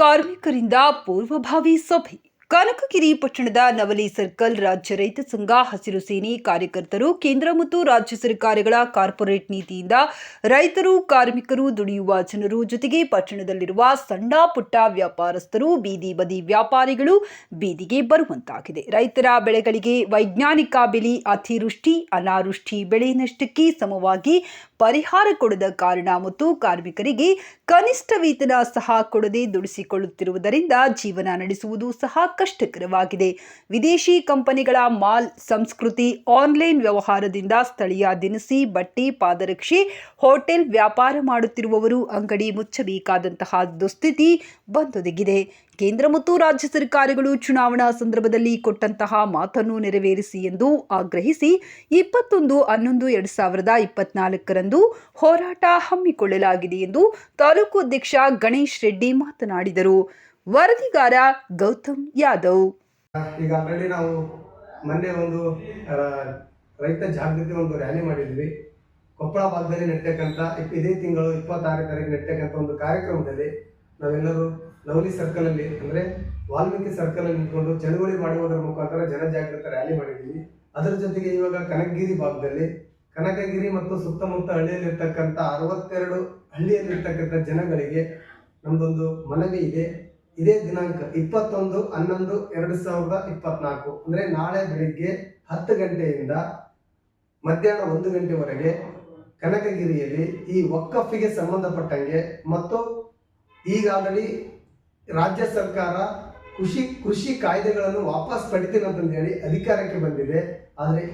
ನಾಯಕರಿಂದ ಪೂರ್ವಭಾವಿ ಸಭೆ. ಕನಕಗಿರಿ ಪಟ್ಟಣದ ನವಲಿ ಸರ್ಕಲ್ ರಾಜ್ಯ ರೈತ ಸಂಘ ಹಸಿರು ಸೇನೆ ಕಾರ್ಯಕರ್ತರು, ಕೇಂದ್ರ ಮತ್ತು ರಾಜ್ಯ ಸರ್ಕಾರಗಳ ಕಾರ್ಪೊರೇಟ್ ನೀತಿಯಿಂದ ರೈತರು, ಕಾರ್ಮಿಕರು, ದುಡಿಯುವ ಜನರು ಜೊತೆಗೆ ಪಟ್ಟಣದಲ್ಲಿರುವ ಸಣ್ಣ ಪುಟ್ಟ ವ್ಯಾಪಾರಸ್ಥರು, ಬೀದಿ ಬದಿ ವ್ಯಾಪಾರಿಗಳು ಬೀದಿಗೆ ಬರುವಂತಾಗಿದೆ. ರೈತರ ಬೆಳೆಗಳಿಗೆ ವೈಜ್ಞಾನಿಕ ಬೆಲೆ, ಅತಿವೃಷ್ಟಿ, ಅನಾವೃಷ್ಟಿ ಬೆಳೆ ನಷ್ಟಕ್ಕೆ ಸಮವಾಗಿ ಪರಿಹಾರ ಕೊಡದ ಕಾರಣ ಮತ್ತು ಕಾರ್ಮಿಕರಿಗೆ ಕನಿಷ್ಠ ವೇತನ ಸಹ ಕೊಡದೆ ದುಡಿಸಿಕೊಳ್ಳುತ್ತಿರುವುದರಿಂದ ಜೀವನ ನಡೆಸುವುದು ಸಹ ಕಷ್ಟಕರವಾಗಿದೆ. ವಿದೇಶಿ ಕಂಪನಿಗಳ ಮಾಲ್ ಸಂಸ್ಕೃತಿ ಆನ್ಲೈನ್ ವ್ಯವಹಾರದಿಂದ ಸ್ಥಳೀಯ ದಿನಸಿ, ಬಟ್ಟೆ ಪಾದರಕ್ಷೆ, ಹೋಟೆಲ್ ವ್ಯಾಪಾರ ಮಾಡುತ್ತಿರುವವರು ಅಂಗಡಿ ಮುಚ್ಚಬೇಕಾದಂತಹ ದುಸ್ಥಿತಿ ಬಂದೊದಗಿದೆ. ಕೇಂದ್ರ ಮತ್ತು ರಾಜ್ಯ ಸರ್ಕಾರಗಳು ಚುನಾವಣಾ ಸಂದರ್ಭದಲ್ಲಿ ಕೊಟ್ಟಂತಹ ಮಾತನ್ನು ನೆರವೇರಿಸಿ ಎಂದು ಆಗ್ರಹಿಸಿ ಇಪ್ಪತ್ತೊಂದು ಹನ್ನೊಂದು ಎರಡು ಸಾವಿರದ ಇಪ್ಪತ್ನಾಲ್ಕರಂದು ಹೋರಾಟ ಹಮ್ಮಿಕೊಳ್ಳಲಾಗಿದೆ ಎಂದು ತಾಲೂಕು ಅಧ್ಯಕ್ಷ ಗಣೇಶ್ ರೆಡ್ಡಿ ಮಾತನಾಡಿದರು. ವರದಿಗಾರ ಗೌತಮ್ ಯಾದವ್. ಈಗ ಆಲ್ರೆಡಿ ನಾವು ಮೊನ್ನೆ ಒಂದು ರೈತ ಜಾಗೃತಿ ಒಂದು ರ್ಯಾಲಿ ಮಾಡಿದ್ವಿ. ಕೊಪ್ಪಳ ಭಾಗದಲ್ಲಿ ನಡ್ತಕ್ಕಂಥ ಇದೇ ತಿಂಗಳು ಇಪ್ಪತ್ತಾರನೇ ತಾರೀಕು ನಡ್ತಕ್ಕಂಥ ಒಂದು ಕಾರ್ಯಕ್ರಮದಲ್ಲಿ ನಾವೆಲ್ಲರೂ ಲವ್ಲಿ ಸರ್ಕಲ್ ಅಲ್ಲಿ, ಅಂದ್ರೆ ವಾಲ್ಮೀಕಿ ಸರ್ಕಲ್ ಅಲ್ಲಿ ನಿಂತ್ಕೊಂಡು ಚಳುವಳಿ ಮಾಡುವುದರ ಮುಖಾಂತರ ಜನಜಾಗೃತ ರ್ಯಾಲಿ ಮಾಡಿದ್ದೀವಿ ಅದರ ಜೊತೆಗೆ ಇವಾಗ ಕನಕಗಿರಿ ಭಾಗದಲ್ಲಿ ಕನಕಗಿರಿ ಮತ್ತು ಸುತ್ತಮುತ್ತ ಹಳ್ಳಿಯಲ್ಲಿರ್ತಕ್ಕಂಥ ಅರವತ್ತೆರಡು ಹಳ್ಳಿಯಲ್ಲಿರ್ತಕ್ಕಂಥ ಜನಗಳಿಗೆ ನಮ್ದೊಂದು ಮನವಿ ಇದೆ. ಇದೇ ದಿನಾಂಕ ಇಪ್ಪತ್ತೊಂದು, ಹನ್ನೊಂದು, ಎರಡು ಸಾವಿರದ ಇಪ್ಪತ್ನಾಲ್ಕು. ಅಂದ್ರೆ ನಾಳೆ ಬೆಳಿಗ್ಗೆ ಹತ್ತು ಗಂಟೆಯಿಂದ ಮಧ್ಯಾಹ್ನ ಒಂದು ಗಂಟೆವರೆಗೆ ಕನಕಗಿರಿಯಲ್ಲಿ ಈ ಒಕ್ಕಫಿಗೆ ಸಂಬಂಧಪಟ್ಟಂಗೆ ಮತ್ತು ಈಗಾಗಲೇ ರಾಜ್ಯ ಸರ್ಕಾರ ಕೃಷಿ ಕೃಷಿ ಕಾಯ್ದೆಗಳನ್ನು ವಾಪಸ್ ಪಡಿತೀನಿ ಅಂತಂದು ಹೇಳಿ ಅಧಿಕಾರಕ್ಕೆ ಬಂದಿದೆ. ಆದರೆ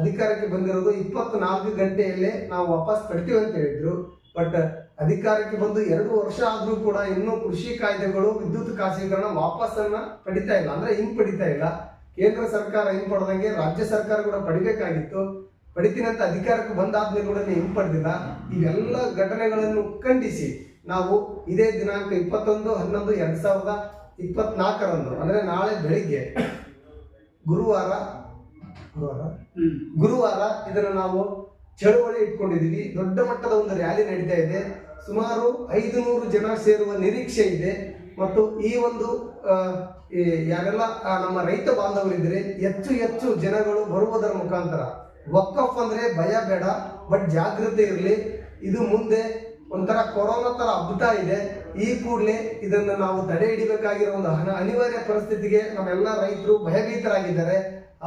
ಅಧಿಕಾರಕ್ಕೆ ಬಂದಿರೋದು ಇಪ್ಪತ್ನಾಲ್ಕು ಗಂಟೆಯಲ್ಲೇ ನಾವು ವಾಪಸ್ ಪಡಿತೀವಿ ಅಂತ ಹೇಳಿದ್ರು. ಬಟ್ ಅಧಿಕಾರಕ್ಕೆ ಬಂದು ಎರಡು ವರ್ಷ ಆದರೂ ಕೂಡ ಇನ್ನೂ ಕೃಷಿ ಕಾಯ್ದೆಗಳು ವಿದ್ಯುತ್ ಖಾಸಗೀಕರಣ ವಾಪಸ್ಸನ್ನ ಪಡಿತಾ ಇಲ್ಲ. ಅಂದ್ರೆ ಹಿಂಗ್ ಪಡಿತಾ ಇಲ್ಲ. ಕೇಂದ್ರ ಸರ್ಕಾರ ಹಿಂಗ್ ಪಡೆದಂಗೆ ರಾಜ್ಯ ಸರ್ಕಾರ ಕೂಡ ಪಡಿಬೇಕಾಗಿತ್ತು. ಪಡಿತೀನಿ ಅಂತ ಅಧಿಕಾರಕ್ಕೆ ಬಂದಾದ್ಮೇಲೆ ಕೂಡ ಹಿಂಗ್ ಪಡೆದಿಲ್ಲ. ಇವೆಲ್ಲ ಘಟನೆಗಳನ್ನು ಖಂಡಿಸಿ. ನಾವು ಇದೇ ದಿನಾಂಕ ಇಪ್ಪತ್ತೊಂದು, ಹನ್ನೊಂದು, ಎರಡ್ ಸಾವಿರದ ಇಪ್ಪತ್ನಾಲ್ಕರಂದು, ಅಂದ್ರೆ ನಾಳೆ ಬೆಳಿಗ್ಗೆ, ಗುರುವಾರ ಗುರುವಾರ? ಗುರುವಾರ ಇದನ್ನು ನಾವು ಚಳುವಳಿ ಇಟ್ಕೊಂಡಿದ್ದೀವಿ. ದೊಡ್ಡ ಮಟ್ಟದ ಒಂದು ರ್ಯಾಲಿ ನಡೀತಾ ಇದೆ. ಸುಮಾರು ಐದು ನೂರು ಜನ ಸೇರುವ ನಿರೀಕ್ಷೆ ಇದೆ. ಮತ್ತು ಈ ಒಂದು ಯಾರೆಲ್ಲ ನಮ್ಮ ರೈತ ಬಾಂಧವರಿದ್ದರೆ ಹೆಚ್ಚು ಹೆಚ್ಚು ಜನಗಳು ಬರುವುದರ ಮುಖಾಂತರ ವಕ್ಕಫ್ ಅಂದ್ರೆ ಭಯ ಬೇಡ, ಬಟ್ ಜಾಗ್ರತೆ ಇರಲಿ. ಇದು ಮುಂದೆ ಒಂಥರ ಕೊರೋನಾ ತರ ಹಬ್ಬತಾ ಇದೆ. ಈ ಕೂಡಲೇ ಇದನ್ನು ನಾವು ತಡೆ ಹಿಡಿಬೇಕಾಗಿರೋ ಒಂದು ಹಣ ಅನಿವಾರ್ಯ ಪರಿಸ್ಥಿತಿಗೆ ನಮ್ಮೆಲ್ಲ ರೈತರು ಭಯಭೀತರಾಗಿದ್ದಾರೆ.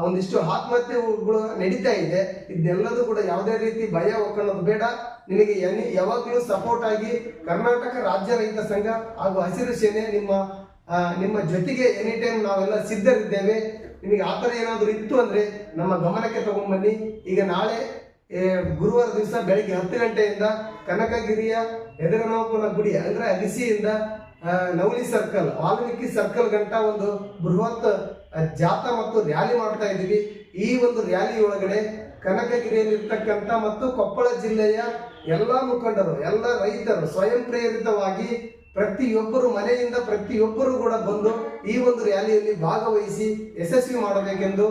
ಒಂದಿಷ್ಟು ಆತ್ಮಹತ್ಯೆಗಳು ನಡೀತಾ ಇದೆ. ಇದೆಲ್ಲದೂ ಕೂಡ ಯಾವುದೇ ರೀತಿ ಭಯ ಒಕ್ಕೊಳ್ಳೋದು ಬೇಡ. ನಿನಗೆ ಎನಿ ಯಾವಾಗಲೂ ಸಪೋರ್ಟ್ ಆಗಿ ಕರ್ನಾಟಕ ರಾಜ್ಯ ರೈತ ಸಂಘ ಹಾಗೂ ಹಸಿರು ಸೇನೆ ನಿಮ್ಮ ನಿಮ್ಮ ಜೊತೆಗೆ ಎನಿ ಟೈಮ್ ನಾವೆಲ್ಲ ಸಿದ್ಧರಿದ್ದೇವೆ. ನಿಮಗೆ ಆ ಥರ ಏನಾದರೂ ಇತ್ತು ಅಂದ್ರೆ ನಮ್ಮ ಗಮನಕ್ಕೆ ತಗೊಂಡ್ಬನ್ನಿ ಈಗ ನಾಳೆ ಗುರುವಾರ ದಿವಸ ಬೆಳಗ್ಗೆ ಹತ್ತು ಗಂಟೆಯಿಂದ ಕನಕಗಿರಿಯ ಎದುರನೋಪನ ಗುಡಿ, ಅಂದ್ರೆ ಅಗಸಿಯಿಂದ ನವಲಿ ಸರ್ಕಲ್, ವಾಲ್ಮೀಕಿ ಸರ್ಕಲ್ ಗಂಟ ಒಂದು ಬೃಹತ್ ಜಾಥಾ ಮತ್ತು ರ್ಯಾಲಿ ಮಾಡ್ತಾ ಇದ್ದೀವಿ. ಈ ಒಂದು ರ್ಯಾಲಿ ಒಳಗಡೆ ಕನಕಗಿರಿಯಲ್ಲಿ ಇರ್ತಕ್ಕಂಥ ಮತ್ತು ಕೊಪ್ಪಳ ಜಿಲ್ಲೆಯ ಎಲ್ಲ ಮುಖಂಡರು, ಎಲ್ಲ ರೈತರು ಸ್ವಯಂ ಪ್ರೇರಿತವಾಗಿ ಪ್ರತಿಯೊಬ್ಬರು ಮನೆಯಿಂದ ಪ್ರತಿಯೊಬ್ಬರು ಕೂಡ ಬಂದು ಈ ಒಂದು ರ್ಯಾಲಿಯಲ್ಲಿ ಭಾಗವಹಿಸಿ ಯಶಸ್ವಿ ಮಾಡಬೇಕೆಂದು